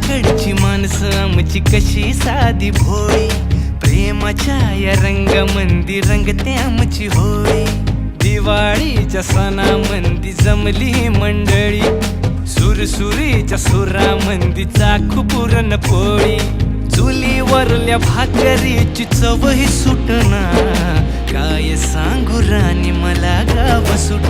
गावाकडची माणसं आमची कशी साधी भोळी? प्रेमाच्या या रंगामंदी रंगते आमची होळी. दिवाळीच्या सणा मंदी जमली मंडळी. सुरसुरीच्या सुरामंदी चाखू पुरण पोळी. चुलीवरल्या भाकरीची चवही सुटना. काय सांगू राणी मला गाव सुट